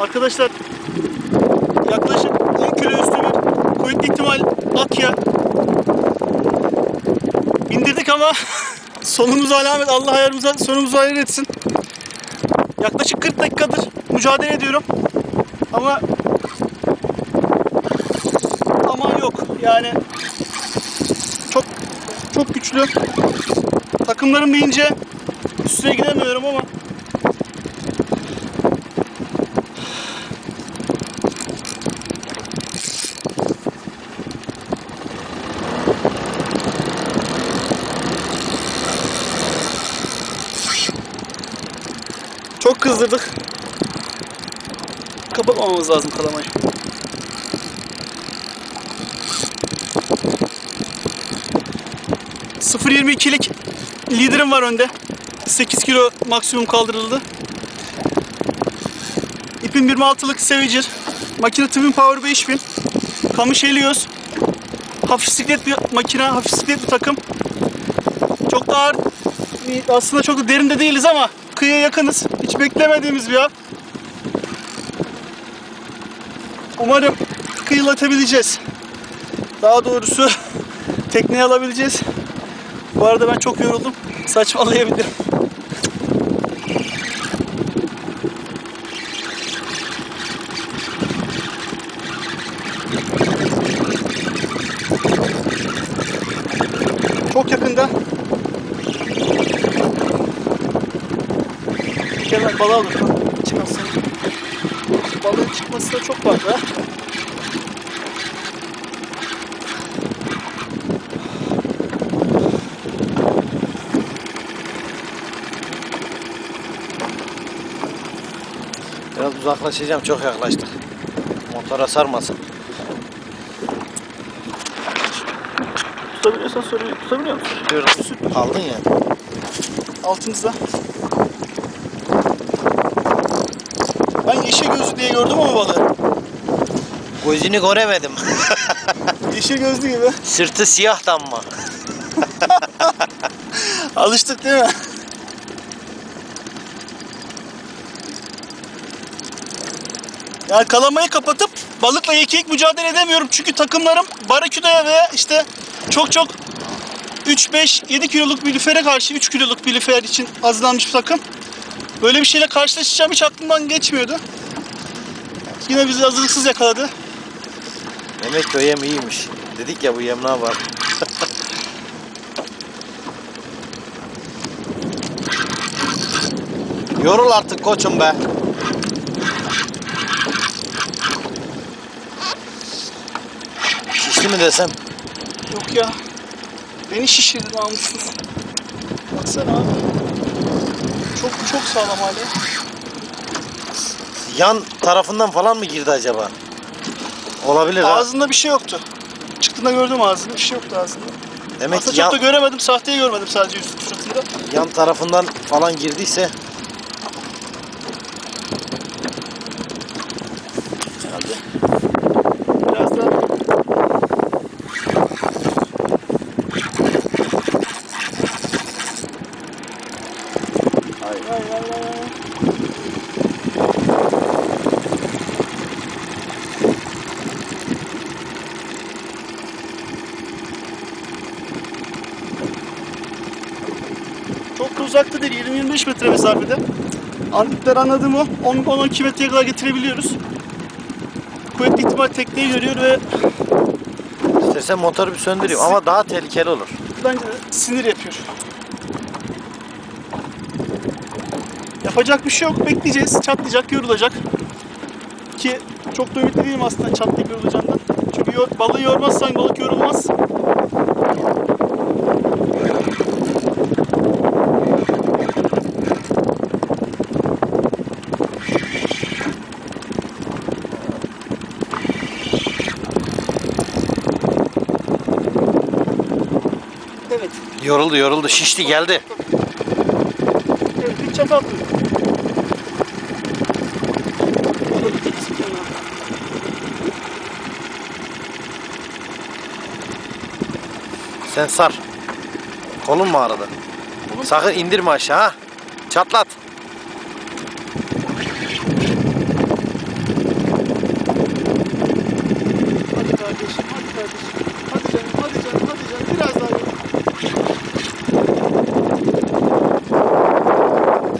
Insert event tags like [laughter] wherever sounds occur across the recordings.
Arkadaşlar yaklaşık 10 kilo üstü bir kuvvetli ihtimal akya. Bindirdik ama [laughs] sonumuz alamet. Allah ayarımıza sonumuzu hayır etsin. Yaklaşık 40 dakikadır mücadele ediyorum. Ama aman yok. Yani çok çok güçlü. Takımlarım deyince üstüne gidemiyorum ama Çok kızdırdık. Kapatmamamız lazım kalamayı. ...0.22'lik liderim var önde. 8 kilo maksimum kaldırıldı. İpim 26'lık Savager. Makine Twin Power 5000. Kamış Helios. Hafif siklet bir makine, hafif siklet bir takım. Çok da ağır aslında çok da derinde değiliz ama kıyıya yakınız. Hiç beklemediğimiz bir av. Umarım kıyılatabileceğiz. Daha doğrusu [laughs] tekneye alabileceğiz. Bu arada ben çok yoruldum. Saçmalayabilirim. Çok yakında Gel balığa dur. Çıkmasın. Balığın çıkması da çok fazla. Biraz uzaklaşacağım. Çok yaklaştık. Motora sarmasın. Tutabiliyorsan soruyu tutabiliyor musun? Diyorum. Aldın ya. Altımızda. Ben yeşil gözlü diye gördüm ama balığı. Gözünü göremedim. [laughs] Yeşil gözlü gibi. Sırtı siyah damma. [laughs] Alıştık değil mi? Yani kalamayı kapatıp balıkla yekeyik mücadele edemiyorum. Çünkü takımlarım baraküdaya ve işte çok çok 3, 5, 7 kiloluk bir lüfere karşı 3 kiloluk bir lüfer için hazırlanmış bir takım. Böyle bir şeyle karşılaşacağım hiç aklımdan geçmiyordu. Yine bizi hazırlıksız yakaladı. Demek ki o yem iyiymiş. Dedik ya bu yem ne var? [laughs] Yorul artık koçum be. Şişti mi desem? Yok ya. Beni şişirdi namussuz. Baksana abi. Çok çok sağlam hali. Yan tarafından falan mı girdi acaba? Olabilir ha. Ağzında bir şey yoktu. Çıktığında gördüm ağzında bir şey yoktu ağzında. Demek Aslında ki çok yan, da göremedim. Sahteyi görmedim sadece üst suratında. yan tarafından falan girdiyse Hadi. Biraz daha. Çok da uzakta değil. 20-25 metre mesafede. Anlıklar anladı mı? 10-12 metreye kadar getirebiliyoruz. Kuvvetli ihtimal tekneyi görüyor ve istersen motoru bir söndüreyim ama daha tehlikeli olur. bence de sinir yapıyor. Yapacak bir şey yok. Bekleyeceğiz. Çatlayacak, yorulacak. Ki çok da ümitli değilim aslında çatlayıp yorulacağından. Çünkü yor- balığı yormazsan balık yorulmaz. Evet. Yoruldu yoruldu şişti geldi. Çapa atıyor. Sen sar. Kolun mu ağrıdı? Sakın indirme aşağı ha. Çatlat.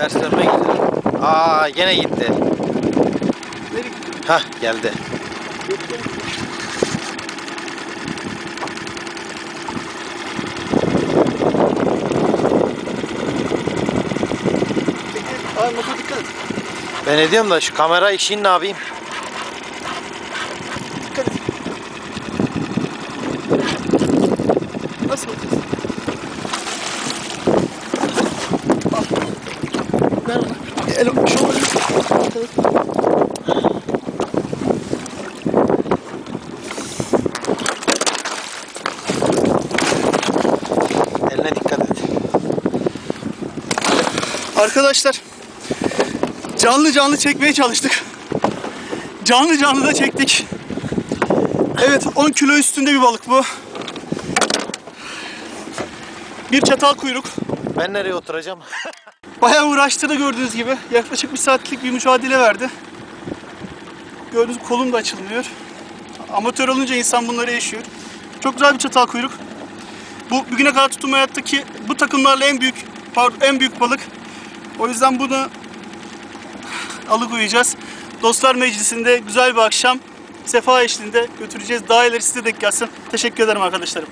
Ters dönme gidiyor. Aa gene gitti. Hah geldi. Ben ediyorum da şu kamera işini ne yapayım? Dikkat et. Nasıl bakıyorsun? Bana. El, et. Eline dikkat et. Arkadaşlar canlı canlı çekmeye çalıştık. Canlı canlı da çektik. Evet 10 kilo üstünde bir balık bu. Bir çatal kuyruk. Ben nereye oturacağım? [laughs] Bayağı uğraştırdı gördüğünüz gibi. Yaklaşık bir saatlik bir mücadele verdi. Gördüğünüz kolum da açılmıyor. Amatör olunca insan bunları yaşıyor. Çok güzel bir çatal kuyruk. Bu bugüne kadar tuttuğum hayattaki bu takımlarla en büyük pardon, en büyük balık. O yüzden bunu alıkoyacağız. Dostlar Meclisi'nde güzel bir akşam sefa eşliğinde götüreceğiz. Daha ileri size denk gelsin. Teşekkür ederim arkadaşlarım.